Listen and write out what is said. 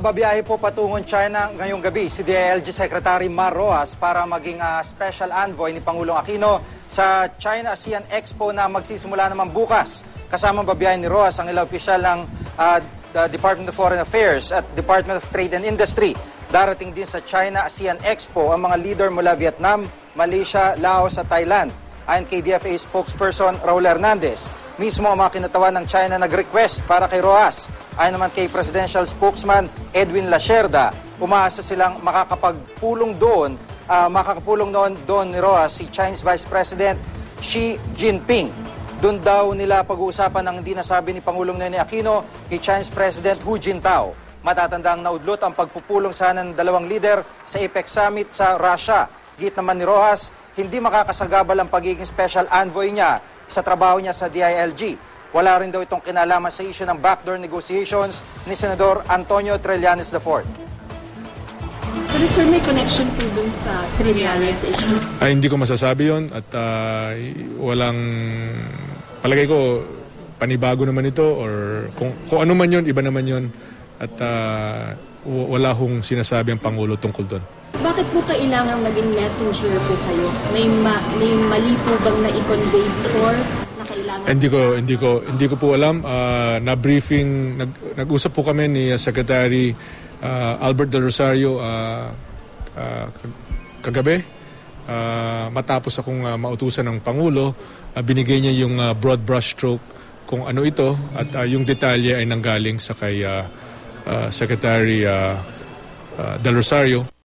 Babiyahe po patungong China ngayong gabi si DILG Secretary Mar Roas para maging ah, special envoy ni Pangulong Aquino sa China ASEAN Expo na magsisimula naman bukas. Kasama babiyahe ni Roas ang ilang opisyal ng the Department of Foreign Affairs at Department of Trade and Industry. Darating din sa China ASEAN Expo ang mga leader mula Vietnam, Malaysia, Laos at Thailand. Ayon kay DFA spokesperson Raul Hernandez, mismo ang mga kinatawan ng China nag-request para kay Roas. Ayon naman kay presidential spokesman Edwin Lacerda, umaasa silang makakapagpulong doon, ah, makakapulong noon doon ni Roas si Chinese Vice President Xi Jinping. Doon daw nila pag-uusapan ang hindi nasabi ni Pangulong Nene Aquino kay Chinese President Hu Jintao. Matatandang naudlot ang pagpupulong sana ng dalawang lider sa APEC Summit sa Russia. Git naman ni Rojas, hindi makakasagabal ang pagiging special envoy niya sa trabaho niya sa DILG. Wala rin daw itong kinalaman sa issue ng backdoor negotiations ni Senador Antonio Trillanes IV. Pero sir, may connection po dun sa Trillanes issue. Ay, hindi ko masasabi yon at ah, walang palagay ko panibago naman ito or kung, kung ano man yon iba naman yon at w- wala hong sinasabi ang Pangulo tungkol doon. Bakit po kailangan naging messenger po kayo? May, ma- may mali po bang na-convey before na kailangan? Hindi ko hindi ko hindi ko po alam Ah, na briefing nag, nag-usap po kami ni ah, Secretary ah, Albert Del Rosario ah, kag- kagabi Ah, matapos akong ah, mautusan ng pangulo ah, binigay niya yung ah, broad brush stroke kung ano ito at ah, yung detalye ay nanggaling sa kay ah, ah, Secretary ah, ah, Del Rosario